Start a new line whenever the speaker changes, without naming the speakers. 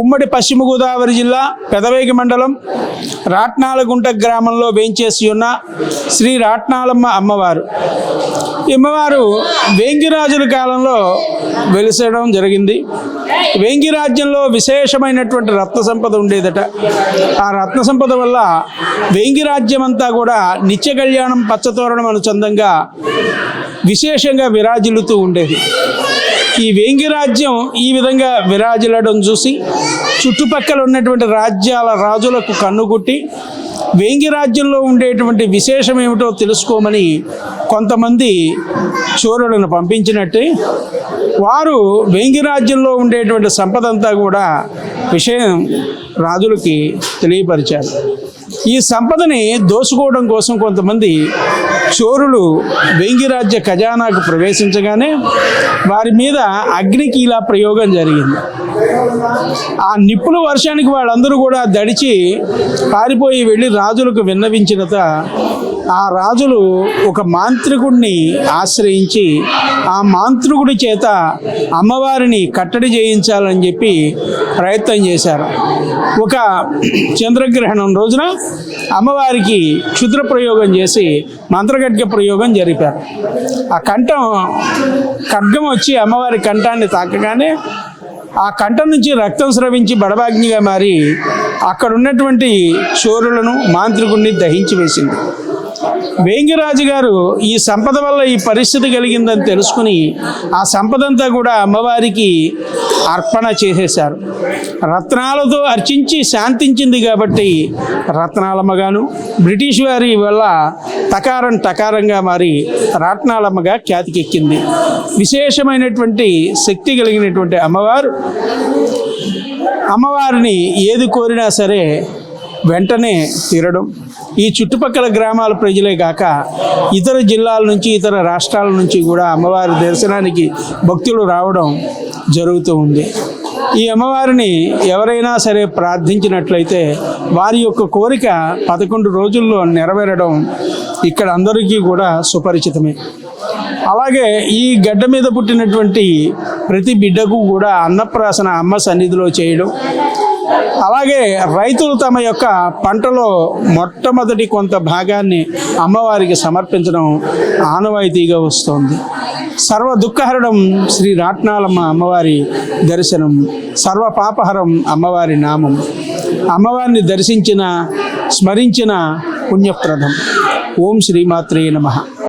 ఉమ్మడి పశ్చిమ గోదావరి జిల్లా పెదవేగి మండలం రాట్నాలగుంట గ్రామంలో వేంచేసి ఉన్న శ్రీ రాట్నాలమ్మ అమ్మవారు. అమ్మవారు వేంగిరాజుల కాలంలో వెలిసేయడం జరిగింది. వేంగి రాజ్యంలో విశేషమైనటువంటి రత్న సంపద ఉండేదట. ఆ రత్న సంపద వల్ల వేంగి రాజ్యం అంతా కూడా నిత్య కళ్యాణం పచ్చతోరణం అనుచందంగా విశేషంగా విరాజిల్లుతూ ఉండేది. ఈ వేంగి రాజ్యం ఈ విధంగా విరాజిల్లడం చూసి చుట్టుపక్కల ఉన్నటువంటి రాజ్యాల రాజులకు కన్నుగుట్టి వేంగి రాజ్యంలో ఉండేటువంటి విశేషం ఏమిటో తెలుసుకోమని కొంతమంది చోరులను పంపించినట్టే. వారు వేంగి రాజ్యంలో ఉండేటువంటి సంపద అంతా కూడా విషయం రాజులకి తెలియపరిచారు. ఈ సంపదని దోసుకోవడం కోసం కొంతమంది చోరులు వేంగిరాజ్య ఖజానాకు ప్రవేశించగానే వారి మీద అగ్నికీలా ప్రయోగం జరిగింది. ఆ నిప్పుల వర్షానికి వాళ్ళందరూ కూడా దడిచి పారిపోయి వెళ్ళి రాజులకు విన్నవించినత ఆ రాజులు ఒక మాంత్రికుడిని ఆశ్రయించి ఆ మాంత్రికుడి చేత అమ్మవారిని కట్టడి చేయించాలని చెప్పి ప్రయత్నం చేశారు. ఒక చంద్రగ్రహణం రోజున అమ్మవారికి క్షుద్ర ప్రయోగం చేసి మంత్రగడ్గ ప్రయోగం జరిపారు. ఆ కంఠం ఖడ్గం వచ్చి అమ్మవారి కంఠాన్ని తాకగానే ఆ కంఠం నుంచి రక్తం స్రవించి బడబాగ్నిగా మారి అక్కడ ఉన్నటువంటి చోరులను మాంత్రికుణ్ణి దహించి వేసింది. వేంగిరాజు గారు ఈ సంపద వల్ల ఈ పరిస్థితి కలిగిందని తెలుసుకుని ఆ సంపద అంతా కూడా అమ్మవారికి అర్పణ చేసేశారు. రత్నాలతో అర్చించి శాంతించింది కాబట్టి రత్నాలమ్మగాను బ్రిటిష్ వారి వల్ల తకారం టకారంగా మారి రాట్నాలమ్మగా ఖ్యాతికెక్కింది. విశేషమైనటువంటి శక్తి కలిగినటువంటి అమ్మవారు. అమ్మవారిని ఏది కోరినా సరే వెంటనే తీరడం. ఈ చుట్టుపక్కల గ్రామాల ప్రజలే కాక ఇతర జిల్లాల నుంచి ఇతర రాష్ట్రాల నుంచి కూడా అమ్మవారి దర్శనానికి భక్తులు రావడం జరుగుతూ ఉంది. ఈ అమ్మవారిని ఎవరైనా సరే ప్రార్థించినట్లయితే వారి యొక్క కోరిక పదకొండు రోజుల్లో నెరవేరడం ఇక్కడ అందరికీ కూడా సుపరిచితమే. అలాగే ఈ గడ్డ మీద పుట్టినటువంటి ప్రతి బిడ్డకు కూడా అన్నప్రాసన అమ్మ సన్నిధిలో చేయడం. అలాగే రైతులు తమ యొక్క పంటలో మొట్టమొదటి కొంత భాగాన్ని అమ్మవారికి సమర్పించడం ఆనవాయితీగా వస్తోంది. సర్వ దుఃఖహరణం శ్రీ రాట్నాలమ్మ అమ్మవారి దర్శనం సర్వ పాపహరం అమ్మవారి నామం. అమ్మవారిని దర్శించిన స్మరించిన పుణ్యప్రదం. ఓం శ్రీమాత్రే నమ.